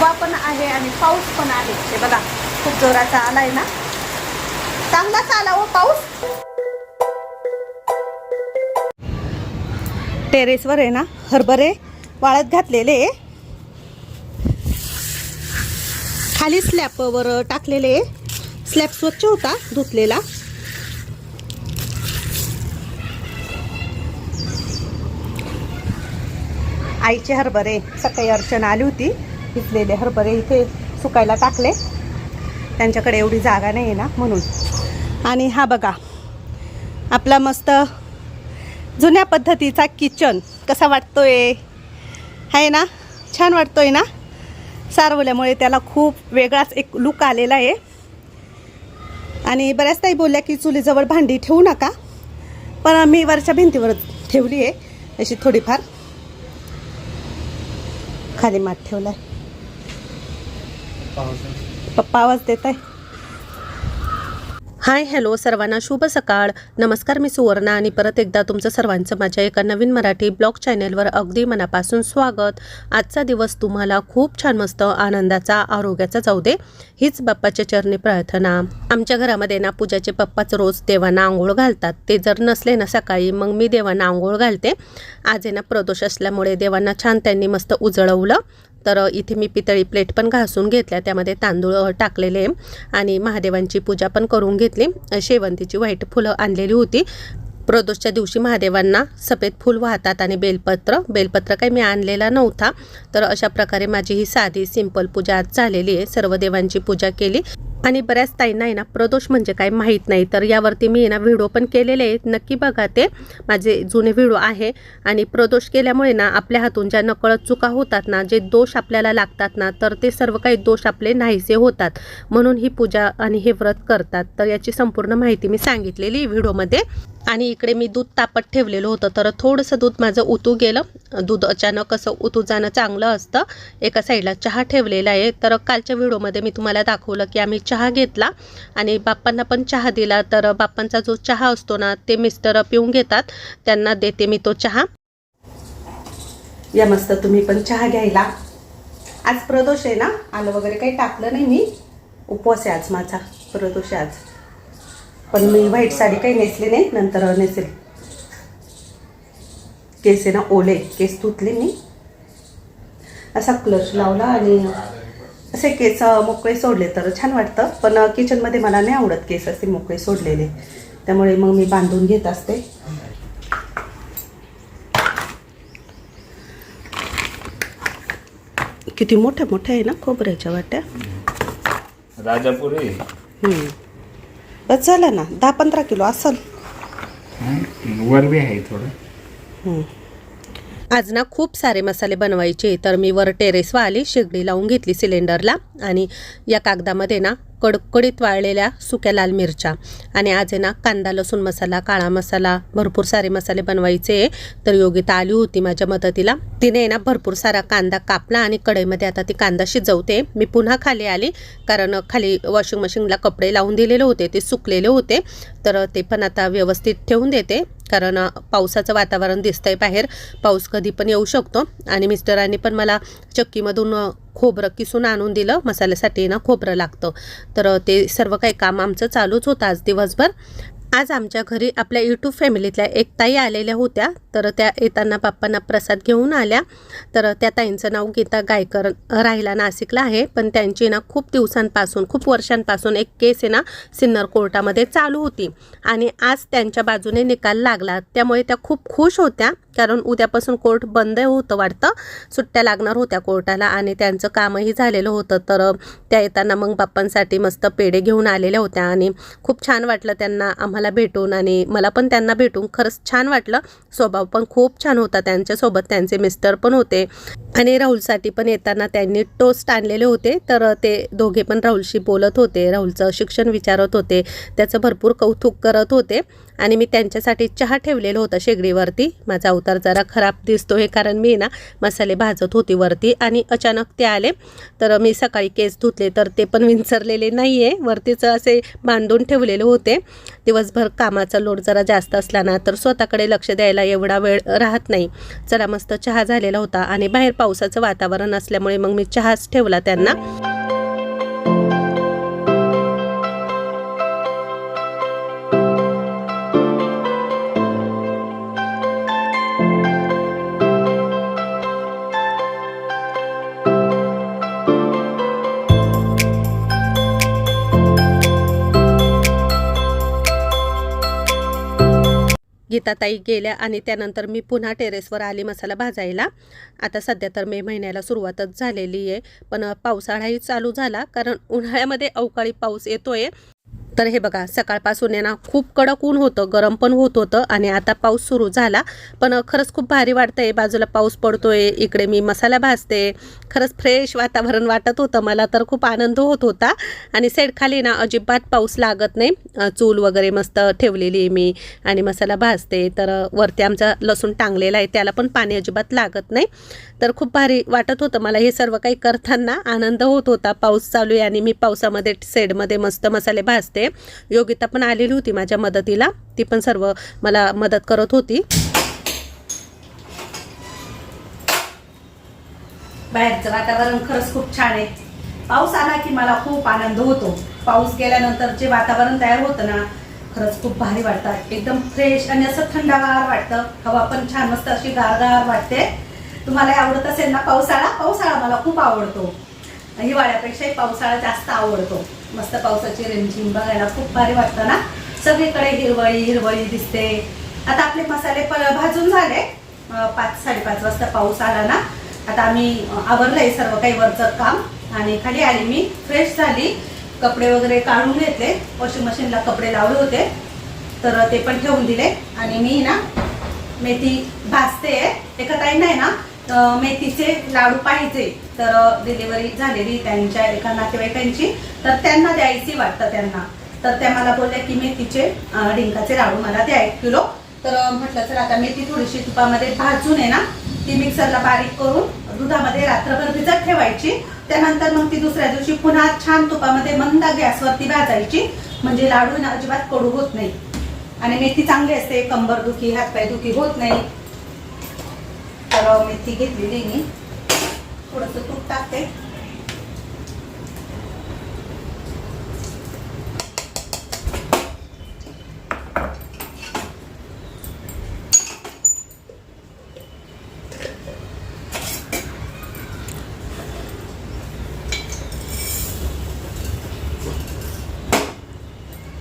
हवा पण आहे आणि पाऊस पण आहे. हे बघा खूप जोराचा आलाय ना? चांगलाच आला हो पाऊस. टेरेसवर आहे ना हरभरे वाळत घातलेले. खाली स्लॅपवर टाकलेले. स्लॅब स्वच्छ होता धुतलेला. आईचे हरभरे सकाळी अर्चना आली होती. भिजलेले हरभरे इथे सुकायला टाकले. त्यांच्याकडे एवढी जागा नाही आहे ना म्हणून. आणि हा बघा आपला मस्त जुन्या पद्धतीचा किचन कसा वाटतोय? आहे ना? छान वाटतोय ना? सारवल्यामुळे त्याला खूप वेगळाच एक लुक आलेला आहे. आणि बऱ्याच ताई बोलल्या की चुलीजवळ भांडी ठेवू नका. पण मी वरच्या भिंतीवर ठेवली आहे अशी थोडीफार खाली माठ आहे पप्पा आवाज देत आहे. हाय हॅलो सर्वांना शुभ सकाळ. नमस्कार मी सुवर्णा आणि परत एकदा तुमचं सर्वांचं माझ्या एका नवीन मराठी ब्लॉग चॅनेलवर अगदी मनापासून स्वागत. आजचा दिवस तुम्हाला खूप छान मस्त आनंदाचा आरोग्याचा जाऊ दे हीच बाप्पाच्या चरणी प्रार्थना. आमच्या घरामध्ये ना पूजाचे पप्पाच रोज देवांना आंघोळ घालतात. ते जर नसले ना सकाळी मग मी देवांना आंघोळ घालते. आज आहे ना प्रदोष असल्यामुळे देवांना छान त्यांनी मस्त उजळवलं. तर इथे मी पितळी प्लेट पण घासून घेतल्या. त्यामध्ये तांदूळ टाकलेले आणि महादेवांची पूजा पण करून घेतली. शेवंतीची व्हाईट फुलं आणलेली होती. प्रदोषच्या दिवशी महादेवांना सफेद फूल वाहतात आणि बेलपत्र बेलपत्र काही मी आणलेला नव्हता तर अशा प्रकारे माझी ही साधी सिंपल पूजा आज झालेली आहे. सर्व देवांची पूजा केली आणि बऱ्याच ताईंना आहे ना प्रदोष म्हणजे काय माहीत नाही. तर यावरती मी ना व्हिडिओ पण केलेले आहेत. नक्की बघा ते. माझे जुने व्हिडिओ आहे आणि प्रदोष केल्यामुळे ना आपल्या हातून ज्या नकळत चुका होतात ना जे दोष आपल्याला लागतात ना तर ते सर्व काही दोष आपले नाहीसे होतात. म्हणून ही पूजा आणि हे व्रत करतात. तर याची संपूर्ण माहिती मी सांगितलेली व्हिडिओमध्ये. आणि इकडे मी दूध तापत ठेवलेलं होतं तर थोडंसं दूध माझं उतू गेलं. दूध अचानक असं उतू जाणं चांगलं असतं. एका साईडला चहा ठेवलेला आहे. तर कालच्या व्हिडिओमध्ये मी तुम्हाला दाखवलं की आम्ही चहा घेतला आणि बाप्पांना पण चहा दिला. तर बाप्पांचा जो चहा असतो ना ते मिस्टर पिऊन घेतात. त्यांना देते मी तो चहा. या मस्त तुम्ही पण चहा घ्यायला. आज प्रदोष आहे ना? आलं वगैरे काही टाकलं नाही मी. उपवास आहे आज माझा प्रदोष आहे आज. पण मी व्हाईट साडी काही नेसली नाही नंतर नेसेल. केस आहे ना ओले केस धुतले मी. असा क्लच लावला आणि असे केस मोकळे सोडले तर छान वाटतं. पण किचनमध्ये मला नाही आवडत केस असे मोकळे सोडलेले. त्यामुळे मग मी बांधून घेत असते. किती मोठ्या मोठ्या आहे ना खोबऱ्याच्या वाट्या? राजापुरी. बस झालं ना दहा पंधरा किलो असल. वर बी आहे थोडं. हम्म. आज ना खूप सारे मसाले बनवायचे तर मी वर टेरेसवर आली शेगडी लावून घेतली सिलेंडरला आणि या कागदामध्ये ना कडकडीत वाळलेल्या सुक्या लाल मिरच्या. आणि आज आहे ना कांदा लसूण मसाला काळा मसाला भरपूर सारे मसाले बनवायचे. तर योगिता आली होती माझ्या मदतीला. तिने आहे ना भरपूर सारा कांदा कापला आणि कढईमध्ये आता ती कांदा शिजवते. मी पुन्हा खाली आली कारण खाली वॉशिंग मशीनला कपडे लावून दिलेले होते ते सुकलेले होते. तर ते पण आता व्यवस्थित ठेवून देते कारण पावसाचं वातावरण दिसतंय बाहेर. पाऊस कधी पण येऊ शकतो. आणि मिस्टरांनी पण मला चक्कीमधून खोबरं किसून आणून दिलं. मसाल्यासाठी ना खोबरं लागतं. तर ते सर्व काही काम आमचं चालूच होतं आज दिवसभर. आज आमच्या घरी आपल्या यूट्यूब फॅमिलीतल्या एक ताई आलेल्या होत्या. तर त्या येताना बाप्पांना प्रसाद घेऊन आल्या. तर त्या ताईंचं नाव गीता गायकर राहिला नाशिकला आहे. पण त्यांची ना खूप दिवसांपासून खूप वर्षांपासून एक केस आहे ना सिन्नर कोर्टामध्ये चालू होती. आणि आज त्यांच्या बाजूने निकाल लागला. त्यामुळे त्या खूप खुश होत्या. कारण उद्यापासून कोर्ट बंद होतं वाटतं. सुट्ट्या लागणार होत्या कोर्टाला आणि त्यांचं कामही झालेलं होतं. तर त्या येताना मग बाप्पांसाठी मस्त पेढे घेऊन आलेल्या होत्या आणि खूप छान वाटलं त्यांना आम्हाला भेटून आणि मला पण त्यांना भेटून खरंच छान वाटलं. स्वभाव पण खूप छान होता त्यांच्यासोबत त्यांचे मिस्टर पण होते. आणि राहुलसाठी पण येताना त्यांनी टोस्ट आणलेले होते. तर ते दोघे पण राहुलशी बोलत होते राहुलचं शिक्षण विचारत होते त्याचं भरपूर कौतुक करत होते. आणि मी त्यांच्यासाठी चहा ठेवलेलं होतं शेगडीवरती माझा अवतार तर जरा खराब दिसतो हे कारण मी ना मसाले भाजत होती वरती आणि अचानक ते आले. तर मी सकाळी केस धुतले तर ते पण विंचरलेले नाही आहे वरतीच असे बांधून ठेवलेले होते. दिवसभर कामाचा लोड जरा जास्त असला ना तर स्वतःकडे लक्ष द्यायला एवढा वेळ राहत नाही. चला मस्त चहा झालेला होता आणि बाहेर पावसाचं वातावरण असल्यामुळे मग मी चहाच ठेवला त्यांना. गीताताई गेल्या आणि त्यानंतर मी पुन्हा टेरेसवर आली मसाला भाजायला. आता सध्या तर मे महिन्याला सुरुवातच झालेली आहे. पण पावसाळाही चालू झाला कारण उन्हाळ्यामध्ये अवकाळी पाऊस येतो आहे तर हे बघा सकाळपासून आहे ना खूप कडक ऊन होतं गरम पण होत होतं आणि आता पाऊस सुरू झाला. पण खरंच खूप भारी वाटतंय. बाजूला पाऊस पडतोय इकडे मी मसाला भाजते. खरंच फ्रेश वातावरण वाटत होतं. मला तर खूप आनंद होत होता. आणि सेडखाली ना अजिबात पाऊस लागत नाही. चूल वगैरे मस्त ठेवलेली आहे मी आणि मसाला भाजते. तर वरती आमचा लसूण टांगलेला आहे. त्याला पण पाणी अजिबात लागत नाही. तर खूप भारी वाटत होतं. मला हे सर्व काही करताना आनंद होत होता. पाऊस चालू आहे आणि मी पावसामध्ये सेडमध्ये मस्त मसाले भाजते. योगिता पण आलेली होती माझ्या मदतीला. ती पण सर्व मला मदत करत होती. बाहेरचं वातावरण खरंच खूप छान आहे. पाऊस आला की मला खूप आनंद होतो. पाऊस गेल्यानंतर जे वातावरण तयार होतं ना खरंच खूप भारी वाटतं. एकदम फ्रेश आणि असं थंडगार वाटतं. हवा पण छान मस्त अशी गारगार वाटते. तुम्हाला आवडत असेल ना पावसाळा? पावसाळा मला खूप आवडतो. हिवाळ्यापेक्षाही पावसाळा जास्त आवडतो. मस्त पावसाची रिमझिम बघायला खूप भारी वाटतं ना? सगळीकडे हिरवळी हिरवळी दिसते. आता आपले मसाले भाजून झाले. पाच साडेपाच वाजता पाऊस आला ना? आता आम्ही आवरलंय सर्व काही वरचं काम. आणि खाली आली मी फ्रेश झाली. कपडे वगैरे काढून घेतले. वॉशिंग मशीनला कपडे लावले होते. तर ते पण ठेवून दिले. आणि मी ना मेथी भाजते. एका ताईंना नाही ना मेथीचे लाडू पाहिजे तर डिलिव्हरी झालेली त्यांच्या एका नातेवाईकांची तर त्यांना द्यायची वाटतं त्यांना. तर त्या मला बोलल्या की मेथीचे डिंकाचे लाडू मला द्या एक किलो. तर म्हटलं तर आता मेथी थोडीशी तुपामध्ये भाजून आहे ना ती मिक्सरला बारीक करून दुधामध्ये रात्रभर भिजत ठेवायची. त्यानंतर मग ती दुसऱ्या दिवशी पुन्हा छान तुपामध्ये मंद गॅसवरती भाजायची. म्हणजे लाडू ना अजिबात कडू होत नाही. आणि मेथी चांगली असते कंबर दुखी हातपाय दुखी होत नाही. तर मेथी घेतलेली मी. थोडस तूप टाकते.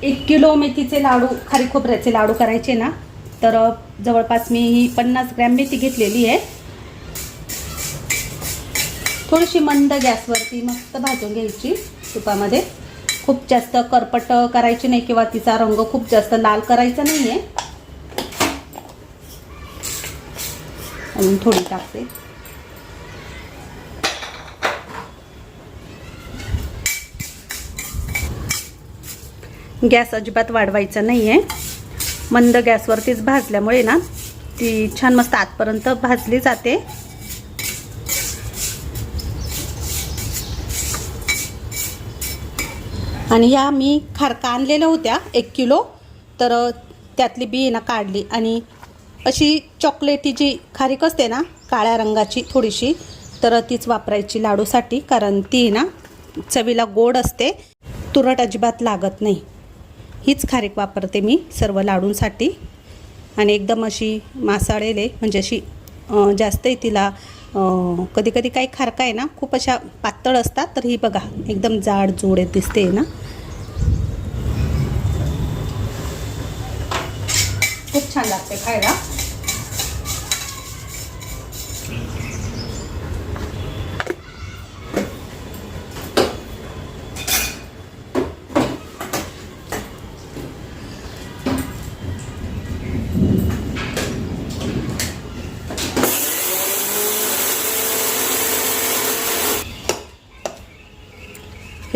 एक किलो मेथीचे लाडू खारी खोबऱ्याचे लाडू करायचे ना? तर जवळपास मी ही पन्नास ग्रॅम मेथी घेतलेली आहे. थोडीशी मंद गॅसवरती मस्त भाजून घ्यायची तुपामध्ये. खूप जास्त करपट करायची नाही किंवा तिचा रंग खूप जास्त लाल करायचा नाही आहे अजून थोडी टाकते. गॅस अजिबात वाढवायचा नाही आहे मंद गॅसवरतीच भाजल्यामुळे ना ती छान मस्त आतपर्यंत भाजली जाते. आणि या मी खारका आणलेल्या होत्या एक किलो. तर त्यातली बी ना काढली. आणि अशी चॉकलेटी जी खारीक असते ना काळ्या रंगाची थोडीशी तर तीच वापरायची लाडूसाठी. कारण ती ना चवीला गोड असते. तुरट अजिबात लागत नाही. हीच खारीक वापरते मी सर्व लाडूंसाठी. आणि एकदम अशी मासाळेले म्हणजे अशी जास्तही तिला कधी कधी काही खारका आहे ना खूप अशा पातळ असतात तर ही बघा एकदम जाड जोड दिसते ना. खूप छान लागते खायला.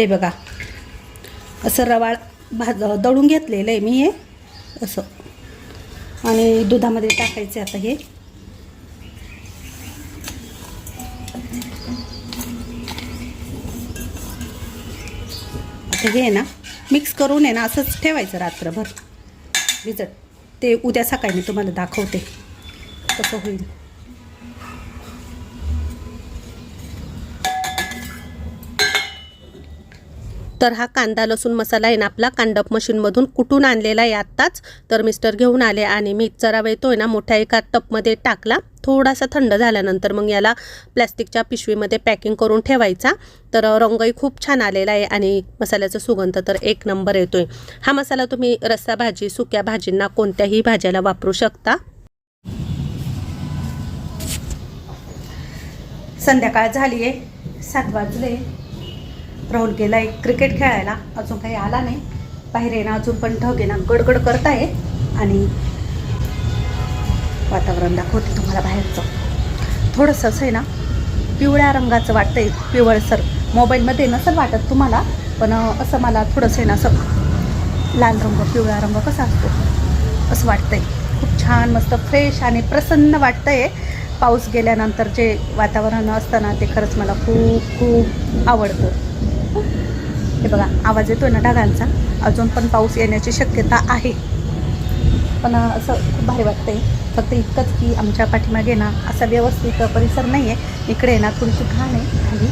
ते बघा. असं रवाळ भाज दळून घेतलेलं आहे मी हे. असं. आणि दुधामध्ये टाकायचे आता हे. आता हे ना मिक्स करून आहे ना असंच ठेवायचं रात्रभर. भिजत. ते उद्या सकाळी मी तुम्हाला दाखवते. कसं होईल. तर हा कांदा लसूण मसाला आहे ना आपला कांडप मशीनमधून कुठून आणलेला आहे आत्ताच? तर मिस्टर घेऊन आले आणि मी जरा वेळ तो आहे ना मोठ्या एका टपमध्ये टाकला. थोडासा थंड झाल्यानंतर मग याला प्लॅस्टिकच्या पिशवीमध्ये पॅकिंग करून ठेवायचा. तर रंगही खूप छान आलेला आहे आणि मसाल्याचा सुगंध तर एक नंबर येतोय. हा मसाला तुम्ही रस्सा भाजी सुक्या भाजींना कोणत्याही भाज्याला वापरू शकता. संध्याकाळ झाली आहे सात वाजले. राहुल गेला एक क्रिकेट खेळायला. अजून काही आला नाही. बाहेर येणं ना अजून पण ढग येणं ना. गडगड करताय आणि वातावरण दाखवते तुम्हाला बाहेरचं. थोडंसं असं आहे ना पिवळ्या रंगाचं वाटतंय. पिवळसर मोबाईलमध्ये नसेल वाटत तुम्हाला पण असं मला थोडंसं आहे ना असं लाल रंग पिवळा रंग कसा असतो? असं वाटतंय. खूप छान मस्त फ्रेश आणि प्रसन्न वाटतंय. पाऊस गेल्यानंतर जे वातावरण असतं ना ते खरंच मला खूप खूप आवडतं. हे बघा आवाज येतोय ना ढगांचा? अजून पण पाऊस येण्याची शक्यता आहे. पण असं खूप भारी वाटतंय. फक्त इतकंच की आमच्या पाठीमागे ना असा व्यवस्थित परिसर नाही आहे इकडे ना थोडीशी घाण आहे आणि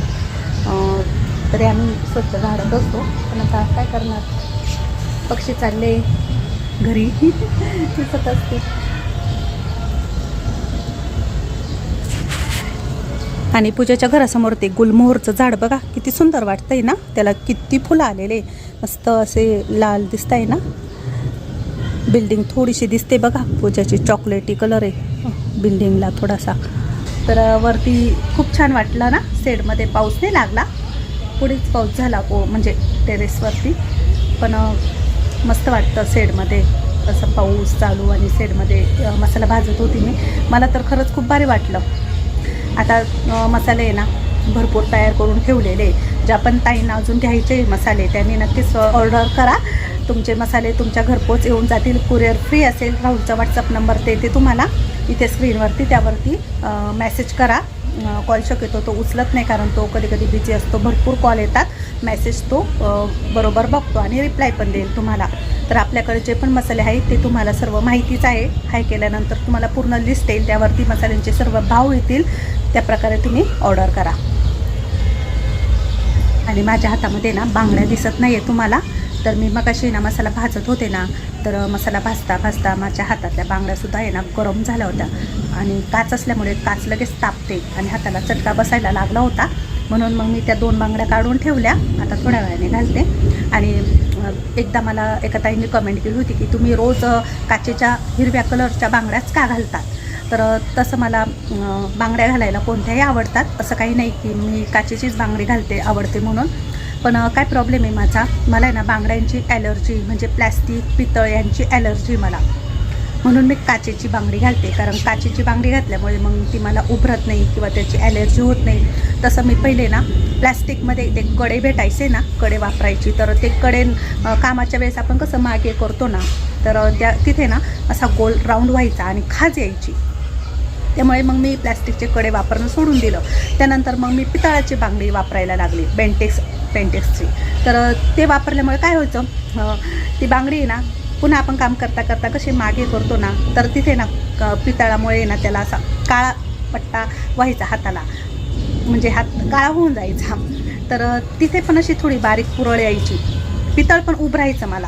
तरी आम्ही स्वच्छ झाडत असतो पण आता काय करणार? पक्षी चालले घरी. दिसत असते आणि पूजेच्या घरासमोर ते गुलमोहरचं झाड बघा किती सुंदर वाटतंय ना? त्याला किती फुलं आलेले मस्त असे लाल दिसत आहे ना? बिल्डिंग थोडीशी दिसते बघा पूजाची चॉकलेटी कलर आहे. बिल्डिंगला थोडासा. तर वरती खूप छान वाटला ना? सेडमध्ये पाऊस नाही लागला. पुढेच पाऊस झाला ओ म्हणजे टेरेसवरती पण मस्त वाटतं सेडमध्ये असं पाऊस चालू आणि सेडमध्ये मसाला भाजत होती मी. मला तर खरंच खूप भारी वाटलं. आता मसाले आहे ना भरपूर तयार करून ठेवलेले ज्या पण ताईंना अजून घ्यायचे मसाले त्यांनी नक्कीच ऑर्डर करा. तुमचे मसाले तुमच्या घरपोच येऊन जातील. कुरिअर फ्री असेल राहुलचा व्हॉट्सअप नंबर ते ते तुम्हाला. इथे स्क्रीनवरती त्यावरती मेसेज करा. कॉल शक्यतो तो उचलत नाही कारण तो कधी कधी बिझी असतो. भरपूर कॉल येतात. मेसेज तो बरोबर बघतो आणि रिप्लाय पण देईल तुम्हाला. तर आपल्याकडे जे पण मसाले आहेत ते तुम्हाला सर्व माहितीच आहे. हाय केल्यानंतर तुम्हाला पूर्ण लिस्ट येईल. त्यावरती मसाल्यांचे सर्व भाव येतील. त्याप्रकारे तुम्ही ऑर्डर करा. आणि माझ्या हातामध्ये ना बांगड्या दिसत नाही आहे तुम्हाला. तर मी मगाशी ना मसाला भाजत होते ना तर मसाला भाजता भाजता माझ्या हातातल्या बांगड्यासुद्धा आहे ना गरम झाल्या होत्या. आणि काच असल्यामुळे काच लगेच तापते आणि हाताला चटका बसायला लागला होता. म्हणून मग मी त्या दोन बांगड्या काढून ठेवल्या. आता थोड्या वेळाने घालते. आणि एकदा मला एका ताईंनी कमेंट केली होती की तुम्ही रोज काचेच्या हिरव्या कलरच्या बांगड्याच का घालतात? तर तसं मला बांगड्या घालायला कोणत्याही आवडतात. असं काही नाही की मी काचेचीच बांगडी घालते आवडते म्हणून. पण काय प्रॉब्लेम आहे माझा? मला आहे ना बांगड्यांची ॲलर्जी म्हणजे प्लॅस्टिक पितळ यांची ॲलर्जी मला. म्हणून मी काचेची बांगडी घालते. कारण काचेची बांगडी घातल्यामुळे मग ती मला उभरत नाही किंवा त्याची ॲलर्जी होत नाही. तसं मी पहिले ना प्लॅस्टिकमध्ये ते कडे भेटायचे ना कडे वापरायची. तर ते कडे कामाच्या वेळेस आपण कसं मागे करतो ना तर त्या तिथे ना असा गोल राऊंड व्हायचा आणि खाज यायची. त्यामुळे मग मी प्लॅस्टिकचे कडे वापरणं सोडून दिलं. त्यानंतर मग मी पितळाची बांगडी वापरायला लागली. बेंटेक्स पेंटेक्सची तर ते वापरल्यामुळे काय व्हायचं ती बांगडी आहे ना पुन्हा आपण काम करता करता कशी मागे करतो ना तर तिथे ना क- पितळामुळे ना त्याला असा काळा पट्टा व्हायचा हाताला. म्हणजे हात काळा होऊन जायचा. तर तिथे पण अशी थोडी बारीक पुरळ यायची. पितळ पण उभं राहायचं मला.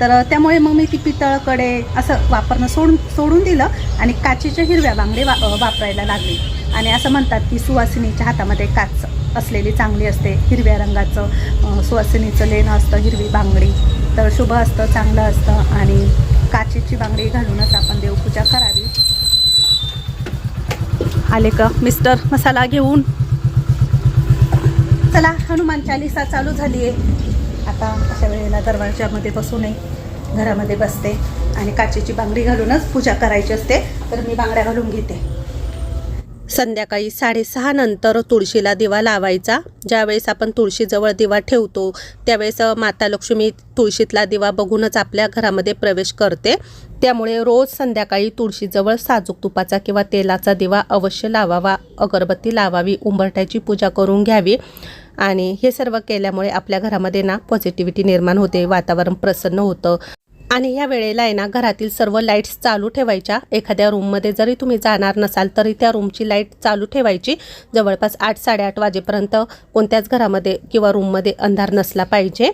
तर त्यामुळे मग मी ती पितळकडे असं वापरणं सोडून सोडून दिलं आणि काचेच्या हिरव्या बांगडे वा वापरायला लागली. आणि असं म्हणतात की सुवासिनीच्या हातामध्ये काच असलेली चांगली असते हिरव्या रंगाचं सुवासिनीचं लेणं असतं हिरवी बांगडी. तर शुभ असतं चांगलं असतं आणि काचेची बांगडी घालूनच आपण देवपूजा करावी. आले का मिस्टर मसाला घेऊन. चला हनुमान चालिसा चालू झाली आहे आता अशा वेळेला दरवाजामध्ये बसू नये घरामध्ये बसते आणि काचेची बांगडी घालूनच पूजा करायची असते तर मी बांगड्या घालून घेते. संध्याकाळी साडेसहा नंतर तुळशीला दिवा लावायचा. ज्यावेळेस आपण तुळशीजवळ दिवा ठेवतो त्यावेळेस माता लक्ष्मी तुळशीतला दिवा बघूनच आपल्या घरामध्ये प्रवेश करते. त्यामुळे रोज संध्याकाळी तुळशीजवळ साजूक तुपाचा किंवा तेलाचा दिवा अवश्य लावावा अगरबत्ती लावावी उंबरठ्याची पूजा करून घ्यावी. आणि हे सर्व केल्यामुळे आपल्या घरामध्ये ना पॉझिटिव्हिटी निर्माण होते वातावरण प्रसन्न होतं. आणि या वेळेला आहे ना घरातील सर्व लाईट्स चालू ठेवायच्या. एखाद्या रूममध्ये जरी तुम्ही जाणार नसाल तरी त्या रूमची लाइट चालू ठेवायची. जवळपास आठ साडेआठ वाजेपर्यंत कोणत्याच घरामध्ये किंवा रूममध्ये अंधार नसला पाहिजे.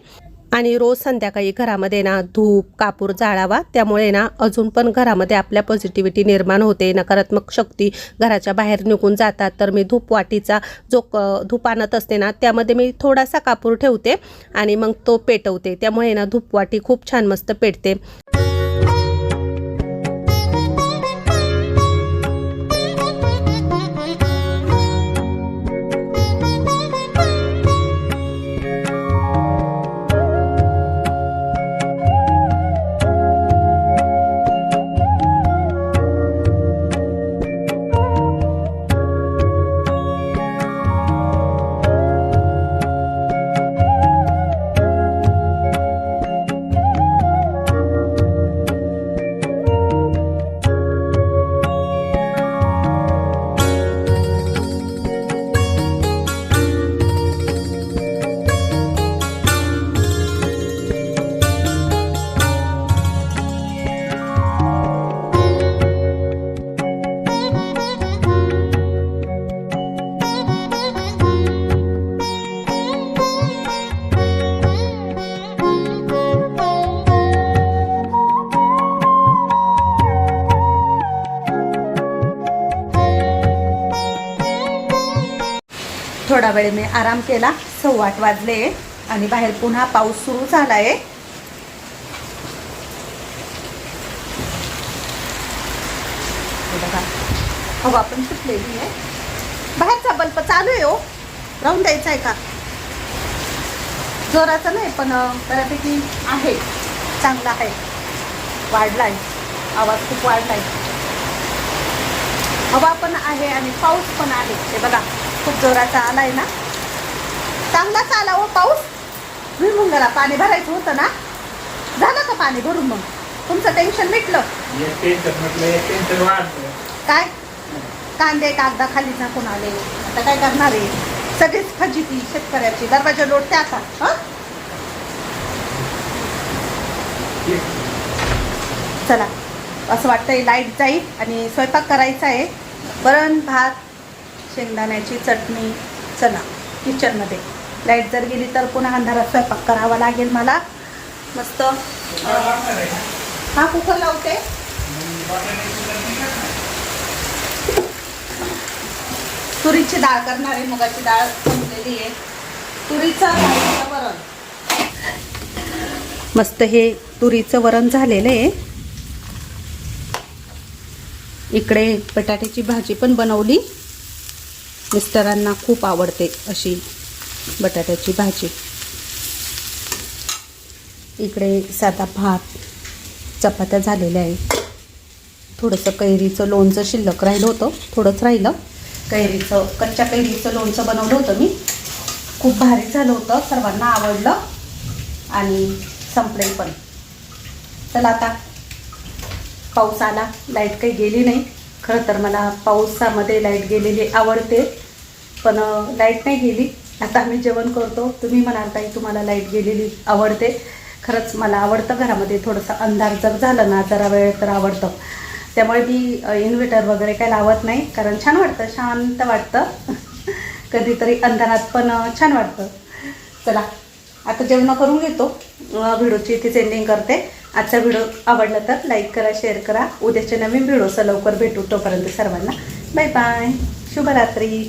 आणि रोज संध्याकाळी घरामध्ये ना धूप कापूर जाळावा. त्यामुळे ना अजून पण घरामध्ये आपल्या पॉझिटिव्हिटी निर्माण होते. नकारात्मक शक्ती घराच्या बाहेर निघून जातात. तर मी धूप वाटीचा जो क धूप आणत असते ना त्यामध्ये मी थोडासा कापूर ठेवते आणि मग तो पेटवते. त्यामुळे ना धूपवाटी खूप छान मस्त पेटते. थोडा वेळ मी आराम केला. सव्वा आठ वाजले आणि बाहेर पुन्हा पाऊस सुरू झाला आहे बघा. हवा पण सुटलेली आहे. बाहेरचा बल्ब चालू आहे हो. राहून द्यायचा आहे का? जोराचा नाही पण बऱ्यापैकी आहे. चांगला आहे. वाढलाय. आवाज खूप वाढलाय. हवा पण आहे आणि पाऊस पण आहे. हे बघा. खूप जोराचा आलाय ना. चांगलाच आला हो पाऊस. भुईमुंगाला पाणी भरायचं होतं ना. झालं का पाणी भरून मग? तुमचं टेन्शन मिटलं? काय? कांदे कागदा खाली टाकून आले. आता काय करणार आहे? सगळीच फजिती शेतकऱ्याची. दरवाजा लोटते आता. हं? चला. असं वाटतंय लाइट जाईल आणि स्वयंपाक करायचा आहे. वरण भात शेंगदाण्याची चटणी चला किचनमध्ये लाइट जर गेली तर पुन्हा अंधारात स्वयंपाक करावा लागेल मला. मस्त. हा कुकर लावते? तुरीची डाळ करणार आहे मुगाची डाळ संपलेली आहे. तुरीचं वरण. मस्त हे तुरीचं वरण झालेलं आहे. इकडे बटाट्याची भाजी पण बनवली. मिस्टरांना खूप आवडते अशी बटाट्याची भाजी. इकडे साधा भात चपात्या झालेल्या आहे थोडंसं कैरीचं लोणचं शिल्लक राहिलं होतं थोडंच राहिलं. कैरीचं कच्च्या कैरीचं लोणचं बनवलं होतं मी. खूप भारी झालं होतं सर्वांना आवडलं आणि संपले पण. चला आता पाऊस आला लाइट काही गेली नाही. खरं तर मला पावसामध्ये लाइट गेलेली आवडते. पण लाइट नाही गेली. आता आम्ही जेवण करतो. तुम्ही म्हणाल ताई तुम्हाला लाइट गेलेली आवडते. खरंच मला आवडतं घरामध्ये थोडंसं अंधार जर झालं ना जरा वेळ तर आवडतं. त्यामुळे मी इन्व्हर्टर वगैरे काही लावत नाही कारण छान वाटतं शांत वाटतं. कधीतरी अंधारात पण छान वाटतं. चला आता जेवण करून घेतो. व्हिडिओची इथेच एंडिंग करते. आजचा व्हिडिओ आवडला तर लाईक करा शेअर करा. उद्याच्या नवीन व्हिडिओचं लवकर भेटू तोपर्यंत सर्वांना. बाय बाय शुभरात्री.